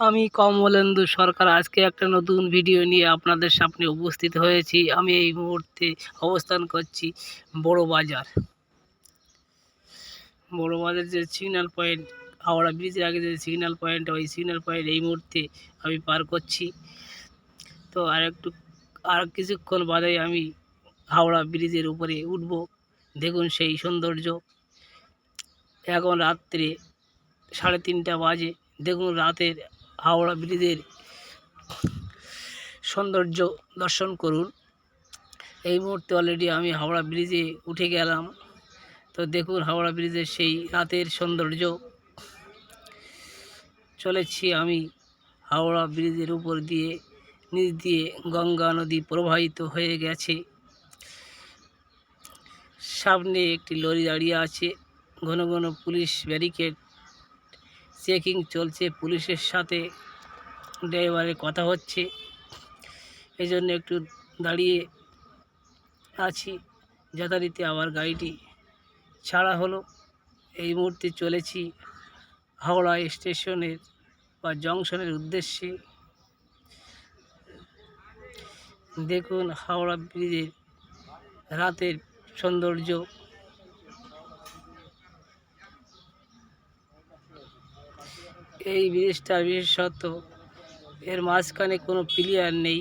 আমি কমলেন্দু সরকার, আজকে একটা নতুন ভিডিও নিয়ে আপনাদের সামনে উপস্থিত হয়েছি। আমি এই মুহূর্তে অবস্থান করছি বড় বাজার। বড় বাজার যে সিগন্যাল পয়েন্ট হাওড়া ব্রিজের আগে যে সিগন্যাল পয়েন্ট ওই সিগন্যাল পয়েন্ট এই মুহূর্তে আমি পার করছি। তো আর একটু আর কিছুক্ষণ বাদে আমি হাওড়া ব্রিজের উপরে উঠব। দেখুন সেই সৌন্দর্য। এখন রাত্রে সাড়ে তিনটা বাজে। দেখুন রাতের হাওড়া ব্রিজের সৌন্দর্য দর্শন করুন। এই মুহূর্তে অলরেডি আমি হাওড়া ব্রিজে উঠে গেলাম। তো দেখুন হাওড়া ব্রিজের সেই রাতের সৌন্দর্য। চলেছি আমি হাওড়া ব্রিজের উপর দিয়ে, নিচ দিয়ে গঙ্গা নদী প্রবাহিত হয়ে গেছে। সামনে একটি লরি দাঁড়িয়ে আছে। ঘন ঘন পুলিশ ব্যারিকেড চেকিং চলছে, পুলিশের সাথে ড্রাইভারের কথা হচ্ছে। এই জন্য একটু দাঁড়িয়ে আছি। যথারীতি আবার গাড়িটি ছাড়া হলো। এই মুহূর্তে চলেছি হাওড়া স্টেশনের বা জংশনের উদ্দেশ্যে। দেখুন হাওড়া ব্রিজের রাতের সৌন্দর্য। এই ব্রিজটার বিশেষত এর মাঝখানে কোনো প্লেয়ার নেই।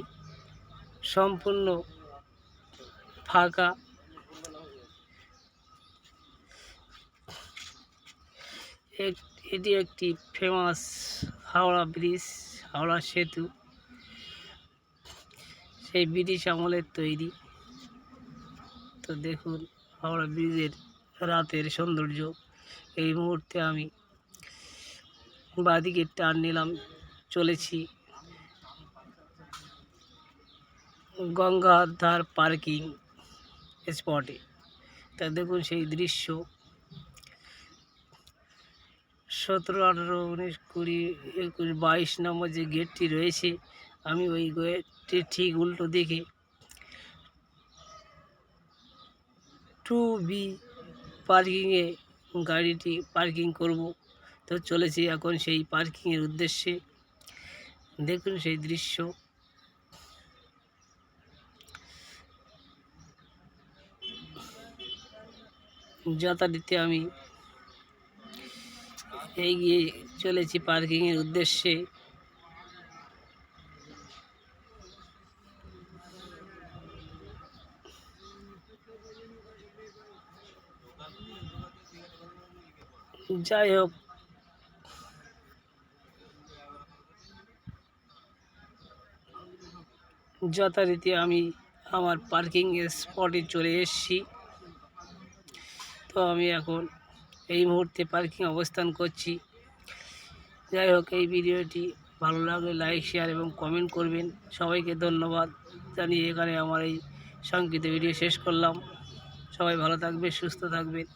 সম্পূর্ণ ফাঁকা। এটি একটি ফেমাস হাওড়া ব্রিজ, হাওড়া সেতু। সেই ব্রিটিশ আমলের তৈরি। তো দেখুন, হাওড়া ব্রিজের রাতের সৌন্দর্য। এই মুহূর্তে আমি বাঁদিকে টার্ন নিলাম, চলেছি। গঙ্গাধার পার্কিং স্পটে। তা দেখুন সেই দৃশ্য। সতেরো, আঠেরো, উনিশ, কুড়ি, একুশ, বাইশ নম্বর যে গেটটি রয়েছে, আমি ওই গেটটি ঠিক উল্টো দেখে টু বি পার্কিংয়ে গাড়িটি পার্কিং করব। তো চলেছি এখন সেই পার্কিংয়ের উদ্দেশ্যে। দেখুন সেই দৃশ্য। যথারীতি আমি এগিয়ে চলেছি পার্কিংয়ের উদ্দেশ্যে। যাই হোক যথারীতি আমি আমার পার্কিং স্পটে চলে এসেছি। তো আমি এখন এই মুহূর্তে পার্কিং অবস্থান করছি। যাই হোক, এই ভিডিওটি ভালো লাগলে লাইক শেয়ার এবং কমেন্ট করবেন। সবাইকে ধন্যবাদ জানিয়ে এখানে আমার এই সংক্ষিপ্ত ভিডিও শেষ করলাম। সবাই ভালো থাকবে সুস্থ থাকবেন।